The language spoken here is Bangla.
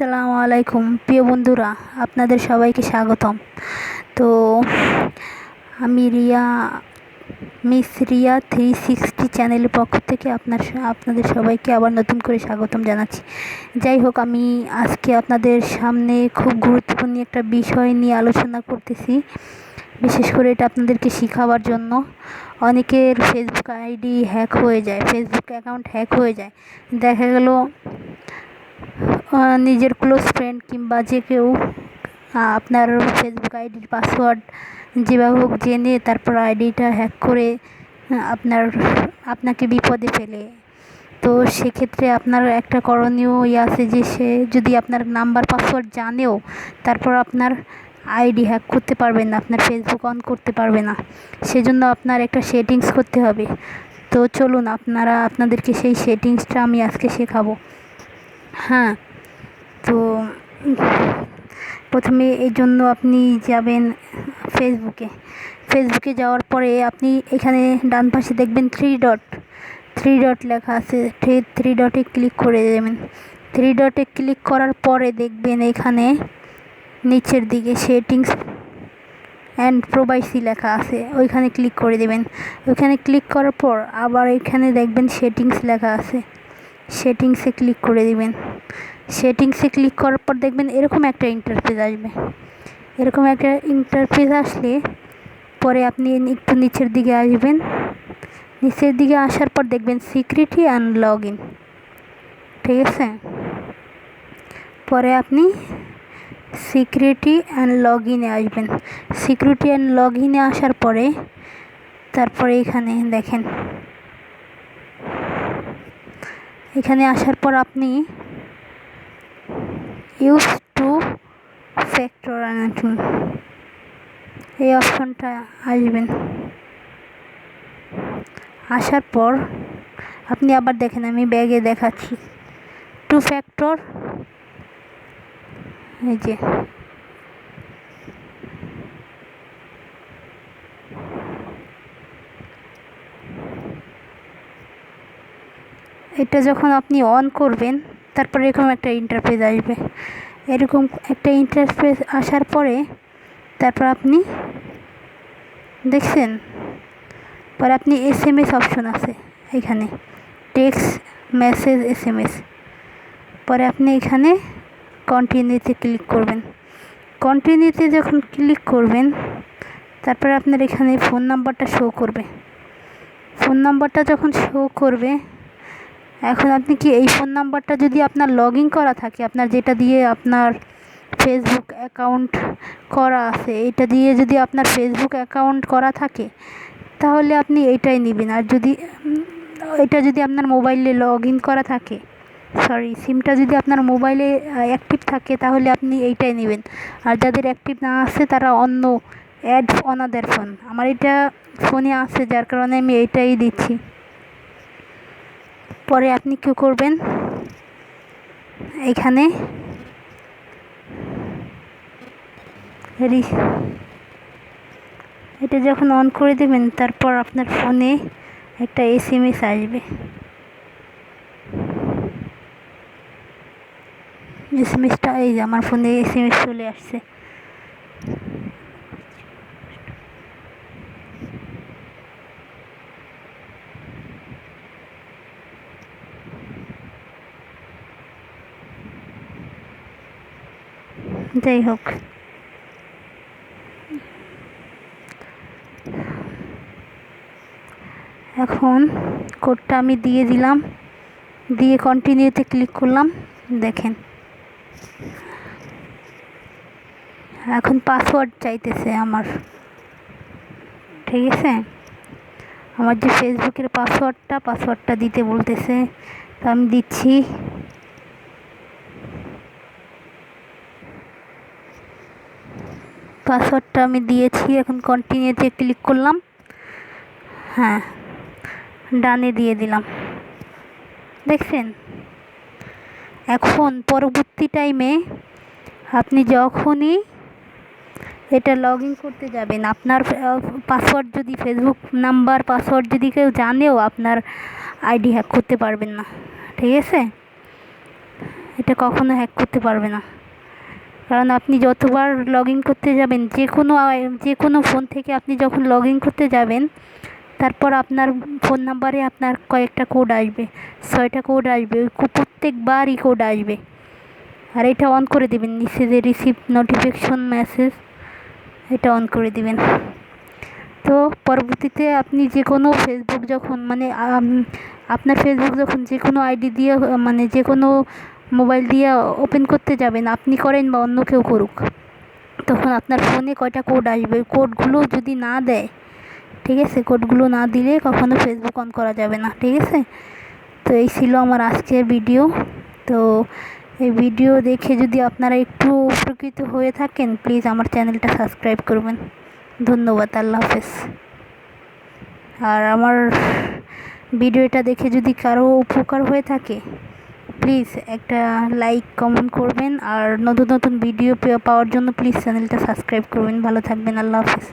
আসসালামু আলাইকুম। প্রিয় বন্ধুরা, আপনাদের সবাইকে স্বাগতম। তো, আমি Riya, Miss Riya three sixty চ্যানেলের পক্ষ থেকে আপনার আপনাদের সবাইকে আবার নতুন করে স্বাগতম জানাচ্ছি। যাই হোক, আমি আজকে আপনাদের সামনে খুব গুরুত্বপূর্ণ একটা বিষয় নিয়ে আলোচনা করতেছি। বিশেষ করে এটা আপনাদেরকে শেখাবার জন্য। অনেকের ফেসবুক আইডি হ্যাক হয়ে যায় ফেসবুক অ্যাকাউন্ট হ্যাক হয়ে যায়। দেখা গেল নিজের ক্লোজ ফ্রেন্ড কিংবা যে কেউ আপনার ফেসবুক আইডির পাসওয়ার্ড যেভাবে হোক জেনে তারপর আইডিটা হ্যাক করে আপনার, আপনাকে বিপদে ফেলে। তো সেক্ষেত্রে আপনার একটা করণীয় আছে যে সে যদি আপনার নাম্বার পাসওয়ার্ড জানেও, তারপর আপনার আইডি হ্যাক করতে পারবেন না, আপনার ফেসবুক অন করতে পারবে না। সেজন্য আপনার একটা সেটিংস করতে হবে। তো চলুন, আপনারা, আপনাদেরকে সেই সেটিংসটা আমি আজকে শেখাবো। হ্যাঁ তো প্রথমে এই জন্য আপনি যাবেন ফেসবুকে। ফেসবুকে যাওয়ার পরে আপনি এখানে ডান পাশে দেখবেন থ্রি ডট থ্রি ডট লেখা আছে। থ্রি থ্রি ডটে ক্লিক করে দেবেন থ্রি ডটে ক্লিক করার পরে দেখবেন এখানে নিচের দিকে সেটিংস অ্যান্ড প্রোভাইসি লেখা আছে। ওইখানে ক্লিক করে দেবেন। ওইখানে ক্লিক করার পর আবার এখানে দেখবেন সেটিংস লেখা আছে। সেটিংসে ক্লিক করে দিবেন। সেটিংসে ক্লিক করার পর দেখবেন এরকম একটা ইন্টারফেস আসবে। এরকম একটা ইন্টারফেস আসলে পরে আপনি একটু নিচের দিকে আসবেন। নিচের দিকে আসার পর দেখবেন সিক্রেটি অ্যান্ড লগ ইন ঠিক আছে? পরে আপনি সিকিউরিটি অ্যান্ড লগ ইনে আসবেন। সিকিউরিটি অ্যান্ড লগ ইনে আসার পরে তারপরে এখানে দেখেন। এখানে আসার পর আপনি ইউজ টু ফ্যাক্টর এই অপশনটা আসবেন। আসার পর আপনি আবার দেখেন, আমি ব্যাগে দেখাচ্ছি। টু ফ্যাক্টর এই যে। এটা যখন আপনি অন করবেন তারপর এরকম একটা ইন্টারফেস আসবে। এরকম একটা ইন্টারফেস আসার পরে তারপর আপনি দেখছেন, পরে আপনি এস এম এস অপশন আছে এখানে text message S M S পরে আপনি এখানে কন্টিনিউতে ক্লিক করবেন। কন্টিনিউতে যখন ক্লিক করবেন, তারপরে আপনার এখানে ফোন নাম্বারটা শো করবে। ফোন নাম্বারটা যখন শো করবে এখন আপনি কি এই ফোন নাম্বারটা যদি আপনার লগ ইন করা থাকে, আপনার যেটা দিয়ে আপনার ফেসবুক অ্যাকাউন্ট করা আছে এটা দিয়ে যদি আপনার ফেসবুক অ্যাকাউন্ট করা থাকে, তাহলে আপনি এইটাই নেবেন। আর যদি, এটা যদি আপনার মোবাইলে লগ ইন করা থাকে সরি সিমটা যদি আপনার মোবাইলে অ্যাক্টিভ থাকে, তাহলে আপনি এইটাই নেবেন। আর যাদের অ্যাক্টিভ না আছে, তারা অন্য অ্যাড অনাদের ফোন আমার এটা ফোনে আছে, যার কারণে আমি এইটাই দিচ্ছি। পরে আপনি কী করবেন? এখানে এটা যখন অন করে দেবেন, তারপর আপনার ফোনে একটা এস এম এস আসবে। এস এম এসটা এই যে আমার ফোনে এস এম এস চলে আসছে। যাই হোক। এখন কোডটা আমি দিয়ে দিলাম। দিয়ে কন্টিনিউতে ক্লিক করলাম। দেখেন। এখন পাসওয়ার্ড চাইতেছে আমার। ঠিক আছে? আমার যে ফেসবুকের পাসওয়ার্ডটা পাসওয়ার্ডটা দিতে বলতেছে। তো আমি দিচ্ছি। পাসওয়ার্ডটা আমি দিয়েছি, এখন কন্টিনিউতে ক্লিক করলাম। হ্যাঁ ডানে দিয়ে দিলাম। দেখছেন? এখন পরবর্তী টাইমে আপনি যখনই এটা লগ ইন করতে যাবেন, আপনার পাসওয়ার্ড যদি ফেসবুক নাম্বার পাসওয়ার্ড যদি কেউ জানেও, আপনার আইডি হ্যাক করতে পারবেন না। ঠিক আছে? এটা কখনো হ্যাক করতে পারবে না। কারণ আপনি যতবার লগ ইন করতে যাবেন, যে কোনো যে কোনো ফোন থেকে আপনি যখন লগ ইন করতে যাবেন, তারপর আপনার ফোন নাম্বারে আপনার কয়েকটা কোড আসবে। ছয়টা কোড আসবে, ওই প্রত্যেকবারই কোড আসবে। আর এটা অন করে দেবেন, নিচে যে রিসিভ নোটিফিকেশন মেসেজ এটা অন করে দিবেন। তো পরবর্তীতে আপনি যে কোনো ফেসবুক যখন মানে আপনার ফেসবুক যখন যে কোনো আইডি দিয়ে মানে যে কোনো মোবাইল দিয়ে ওপেন করতে যাবেন, আপনি করেন বা অন্য কেউ করুক। তখন আপনার ফোনে কয়টা কোড আসবে কোডগুলো যদি না দেয়, ঠিক আছে? কোডগুলো না দিলে কখনো ফেসবুক অন করা যাবে না, ঠিক আছে? তো এই ছিল আমার আজকের ভিডিও তো এই ভিডিও দেখে যদি আপনারা একটু উপকৃত হয়ে থাকেন প্লিজ আমার চ্যানেলটা সাবস্ক্রাইব করবেন। ধন্যবাদ, আল্লাহ হাফেজ। আর আমার ভিডিওটা দেখে যদি কারও উপকার হয়ে থাকে প্লিজ একটা লাইক কমেন্ট করবেন আর নতুন নতুন ভিডিও পাওয়ার জন্য প্লিজ চ্যানেলটা সাবস্ক্রাইব করবেন। ভালো থাকবেন, আল্লাহ হাফেজ।